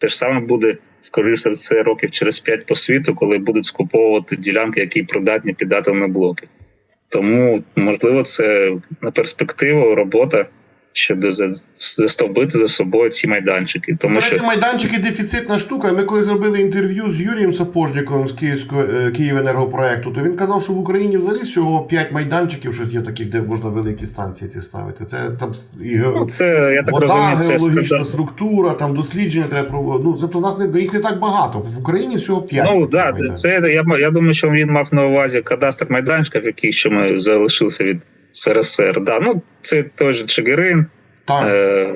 Те ж саме буде скоріше все років через 5 по світу, коли будуть скуповувати ділянки, які придатні піддати на блоки. Тому можливо, це на перспективу робота, щоб за- застовбити за собою ці майданчики. Тому До що майданчики дефіцитна штука. Ми коли зробили інтерв'ю з Юрієм Сапожніковим з Київського е, Київенергопроекту, то він казав, що в Україні взагалі всього 5 майданчиків щось є таких, де можна великі станції ці ставити. Це там і ну, це я так вода, розумію, це геологічна стандарт- структура, там дослідження треба проводити. Ну, тобто в нас не їх не так багато. В Україні всього 5. Ну да, це я, я думаю, що він мав на увазі кадастр майданчиків, які ще ми залишилися від СРСР. Да, ну це той же Чигирин. Так. Е,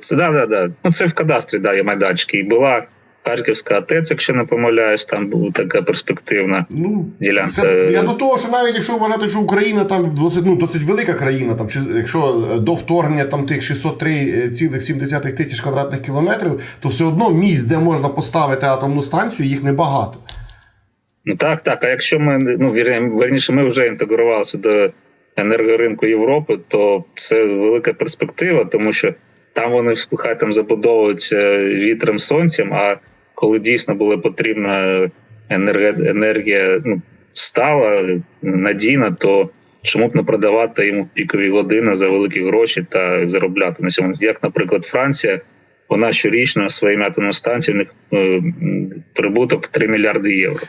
це да, да, да. Ну це в кадастрі да, є майданчики. І була Харківська АТЕЦ, якщо не помиляюсь, там була така перспективна. Ну, ділянка. Це, я до того, що навіть якщо вважати, що Україна там ну, досить велика країна, там, якщо е, до вторгнення там тих 603,7 тисяч квадратних кілометрів, то все одно місць, де можна поставити атомну станцію, їх небагато. Ну так, так. А якщо ми ну вірні- верніше, ми вже інтегрувалися до енергоринку Європи, то це велика перспектива, тому що там вони хай там забудовуються вітром сонцем. А коли дійсно була потрібна енерге- енергія ну, стала, надійна, то чому б не продавати йому пікові години за великі гроші та заробляти на цьому? Як, наприклад, Франція, вона щорічно своїми атомними станціями е, прибуток 3 мільярди євро.